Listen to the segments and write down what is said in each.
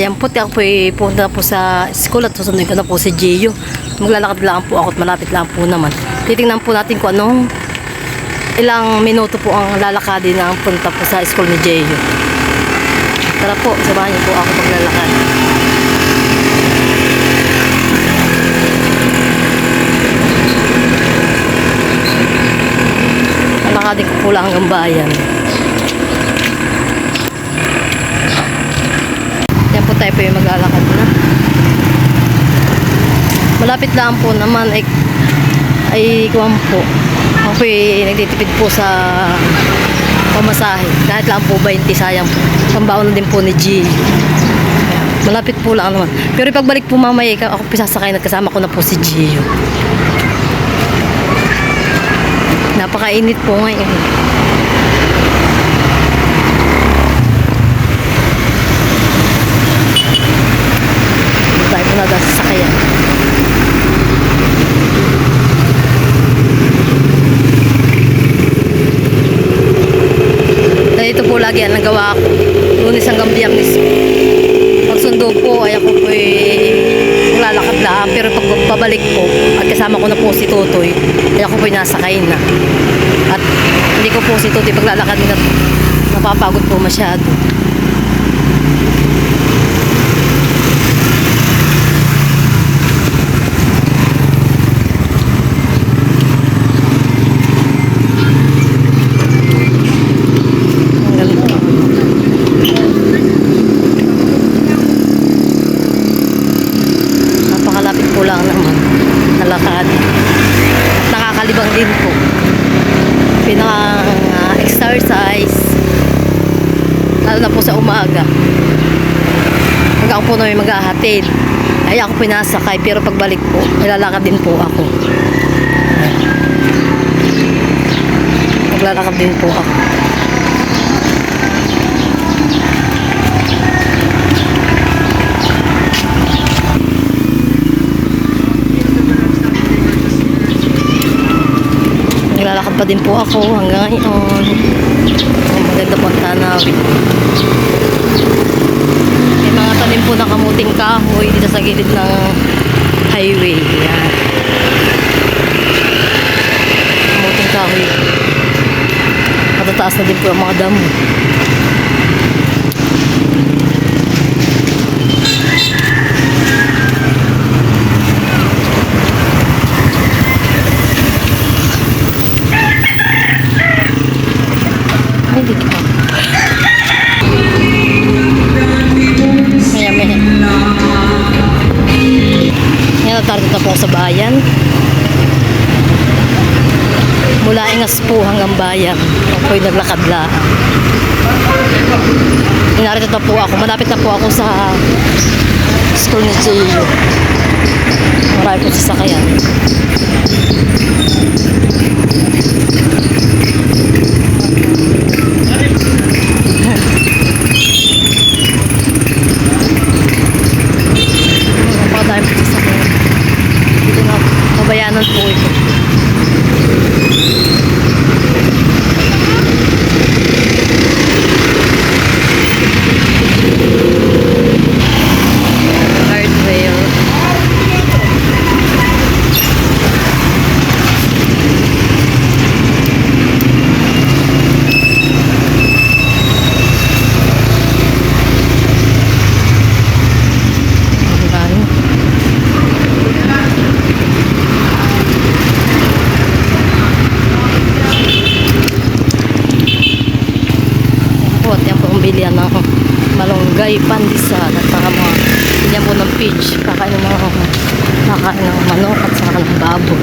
Ayan po, ako po punta po sa school at susunod ko na po si Gio. Maglalakad lang po ako at malapit lang po naman. Titingnan po natin kung anong ilang minuto po ang lalakadin ng punta po sa school ni Gio. Tara po, samahan niyo po ako maglalakad. Lalakadin ko po lang hanggang bayan. Yan po tayo po yung maglalakad na. Malapit lang po naman ay ay kuwan po. Ako po ay nagtitipid po sa pamasahe. Kahit lang po 20 sayang po. Pambaon din po ni G. Malapit po lang naman. Pero pagbalik po mamaya, ako po sasakay, nagkasama ko na po si Gio. Napakainit po ngayon. Tayo po na dahil sa sasakyan. Dahil ito po lagi ang nagawa ko. Lunes hanggang biyernes. Pagsundo po ay ako po lalakad lang. Pero pag pabalik po, at kasama ko na po si Tutoy, ay ako po nasakay na. At hindi ko po si Tutoy paglalakad na napapagod po masyado. Ang ganda. Napakalapit po lang naman. Nalakad. At nakakalibang din po. Pinaka-exercise. Lalo na po sa umaga. Pag ako po na may maghahatid. Ay ako pinasakay. Pero pagbalik po, nilalakad din po ako. Maglalakad din po ako. Naglalakad pa din po ako hanggang ngayon. Maganda po ang tanawin. Tanim po na kamuting kahoy dito sa gilid ng highway. Yan. Kamuting kahoy. Matataas na din po ang mga damo. Lang. Narito na po ako. Malapit na po ako sa school ni Gio. Marami po sasakyan. Napakadami po sasakyan. Dito na, kabayanan po ito. Guardrail. Ang dami. Yan po, at yan po malunggay, pandesal, at saka mga yan po ng peach, kakain ng mga kakain ng manok at saka ng baboy.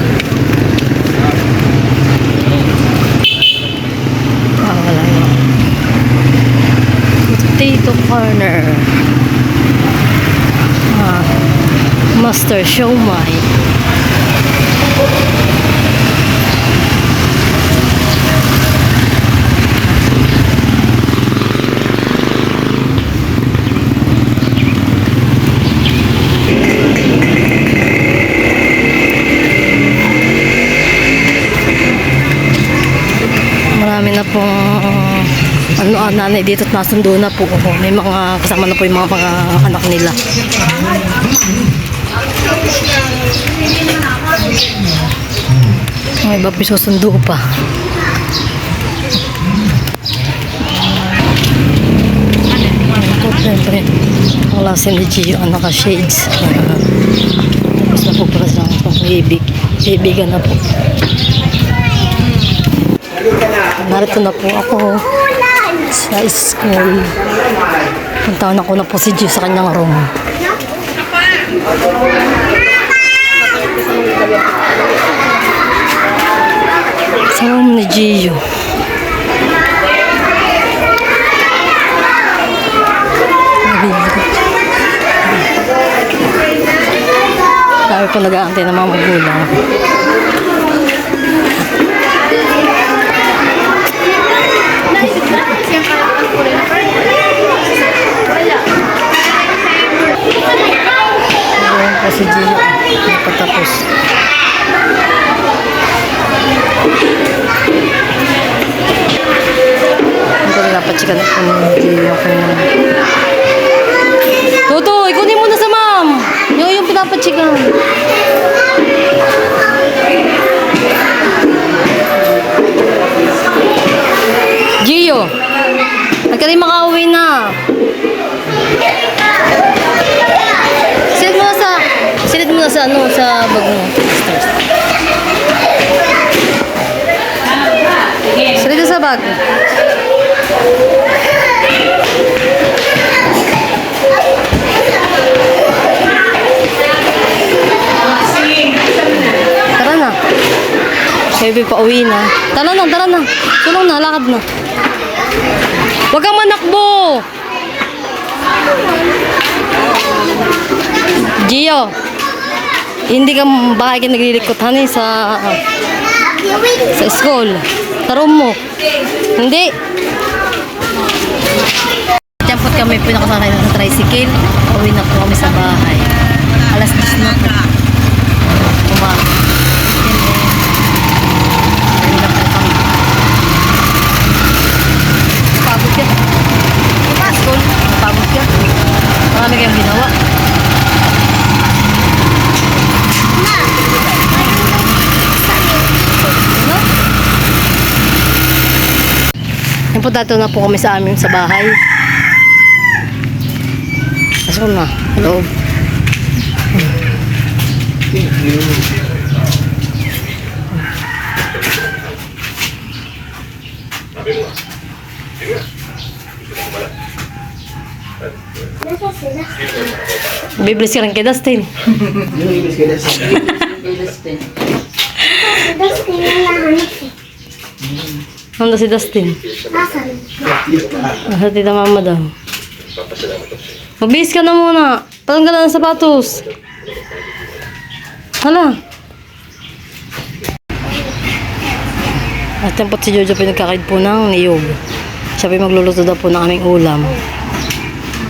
Ah, wala yun. Potato corner. Ah, Master Showmai. Marami nanay dito at nasundo na po. Oo, May mga kasama na po yung mga, mga anak nila. May iba susundo pa. Siyempre. Ang lasa ni Gio, ang naka-shades. Tapos na po para sa pang-ibig. Ibigan na po. Narito na po ako sa school. Puntahan ako na po si Gio sa kanyang room. Sa room ni Gio. Dami po nag-aantay ng mga magulang. Si Gio. Napatapos. Hindi ko dapat chika na po ni Gio. Kung... Toto, ikunin mo na sa ma'am. Yung yung pinapachikan. Gio, rin makauwi na. Sa ano, sa bag mo. Silid na sa bag. Tara na. Baby, pauwi na. Tara na, tara na. Tulong na, lakad na. Huwag kang manakbo. Gio, hindi ka baka ka naglilikot honey sa sa school. Sa room mo. Hindi. Tiyampot kami po ng tricycle. Uwi na po kami sa bahay. Alas 10 na po. And then, uwi na po kami. Pagod ka. Sa school, pagod ka. Marami kayong ginawa. No? Yan po dato na po kami sa amin sa bahay. Pasok na, loob. Biblis ka rin kay Dustin. Yung ibig ko na sa Tapos kailangan eh. Nanda si Dustin. Nasaan? Nasa tita mama daw. Mabihis ka na muna. Patanggalan ng sapatos. Hala. At yan si Jojo pinagkakaid po ng niyog. Siya po magluluto daw po ng aming ulam.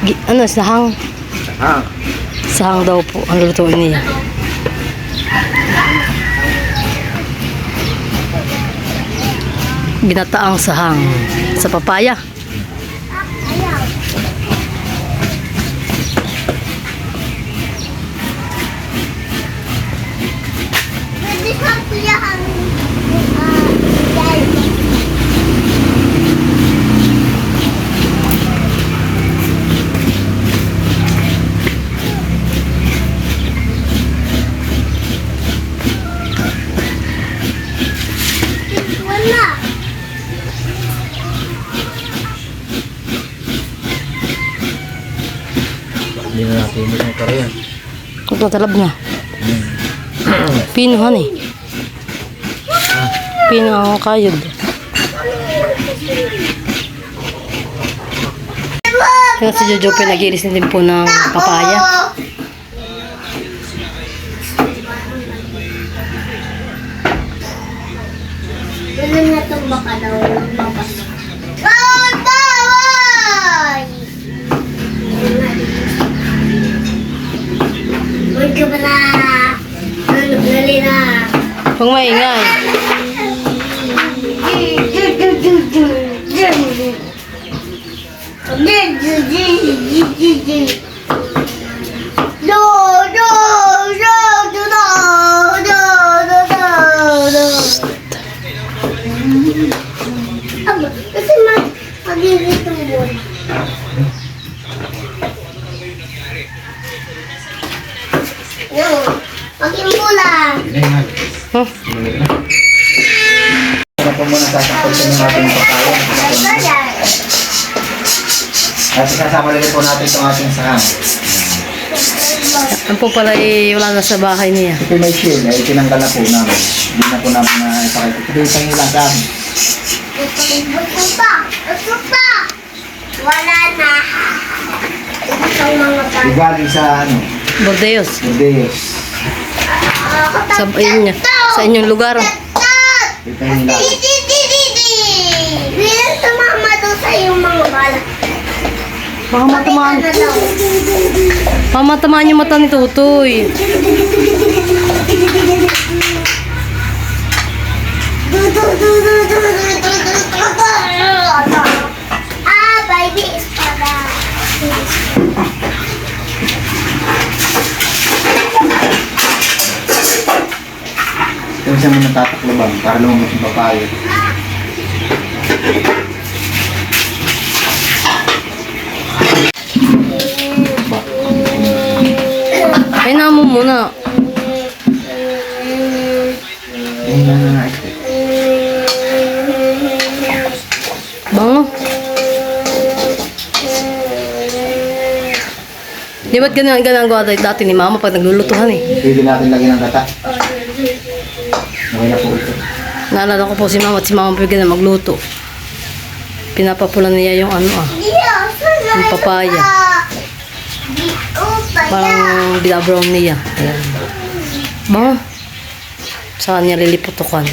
Gi- ano, sahang? Ah, Sahang daw po ang lulutuin niya. Binataang sahang sa papaya. Ayaw. Pwede sa kuya ang ah, dahil. Wala. hindi na natin hindi na karo yan. Ito talab na. Pinuhan eh. Pino ang kayod. Kaya si Jojo po nag-iris din po ng papaya. Ganun na itong baka daw lumabas. Bawal! Ka ba na? Ano, gali na. Huwag maingay. Do, do, do, do, do, do, do, do, do. Aba, kasi mag magiging mo. Na. Na. Ano po muna sasakot sa mga ating pagkain. At sasama rin po natin itong ating sahang. Ang po pala eh, wala na sa bahay niya. Ito may shield ay tinanggal na po namin. Hindi na po namin na ipakita. Ito yung pangin lang sa amin. Ito pa, ito pa. Wala na. Mga. Igaling sa ano, Bordeos. Bordeos sa, ayun nga, sa inyong lugar. Dito mama daw sa iyong mga bala. Baka matamaan. Baka matamaan yung mata ni Tutoy. Du, du, du, du, du. Ito yung siya muna tatakloban para lumabas yung papayo. Ba? Ay, namo muna. Ayun na na ito. Bango. Di ba't ganun, ganun ang gawa dati ni Mama pag naglulutuhan eh. Pwede natin lagyan ng gata. Okay na po ito. Naalala ko po si Mama at si Mama pwede na magluto. Pinapapulan niya yung ano ah. Yung papaya. Parang binabrown niya. Ayan. Bango. Sa kanya liliputukan.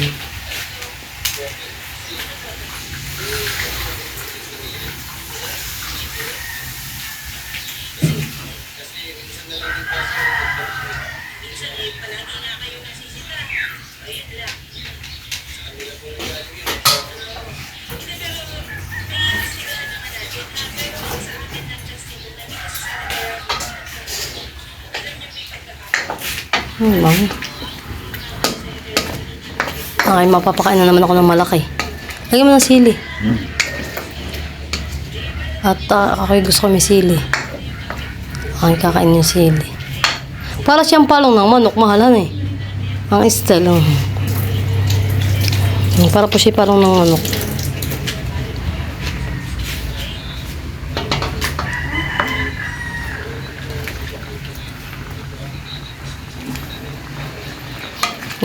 Hmm, bango. Ay, mapapakain na naman ako ng malaki. Lagyan mo ng sili. Hmm. At uh, ako gusto ko may sili. Ay, kakain yung sili. Para siyang palong ng manok, mahalan eh. Ang style, oh. Hmm, Para po siya palong ng manok.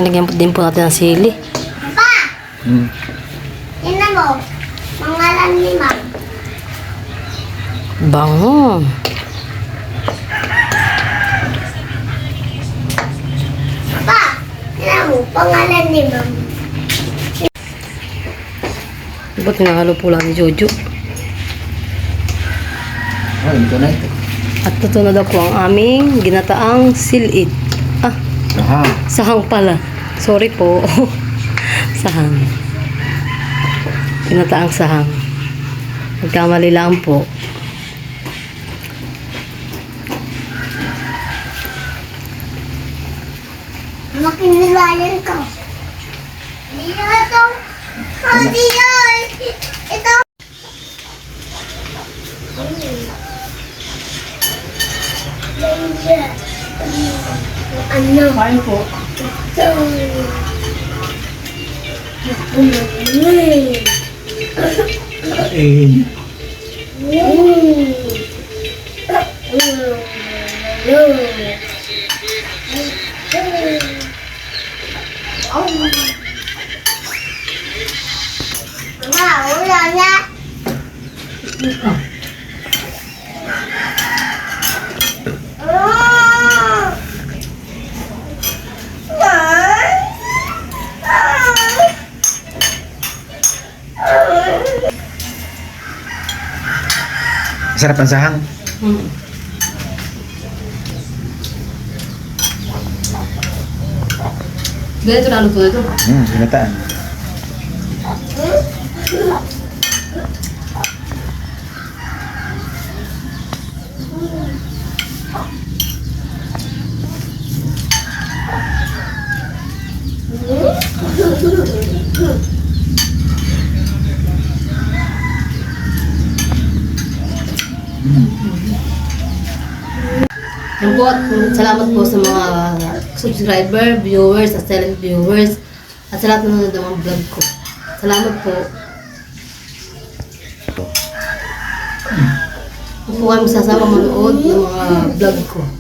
Nalagyan po din po natin ng sili. Pa! Hmm. Tingnan mo. Pangalan ni Ma'am. Bango. Pa! Tingnan mo. Pangalan ni Ma'am. Ba't tinahalo po lang ni Jojo? Oh, ito na ito. At ito na daw po ang aming ginataang silit. Ah, Aha. sahang pala. Sorry po. sahang. Ginataang sahang. Magkamali lang po. Makinilayan ka. Dito ito. Oh, dito. Ito. Ano? Kain po. Ito. Ito. Ito. Ito. Sarap ang sahang. Hmm. Ganito na luto ito. Hmm, ginataan. Po, at salamat po sa mga subscriber, viewers, at silent viewers, at sa lahat ng nanonood ng vlog ko. Salamat po. Huwag po kami sasama manood ng mga vlog ko.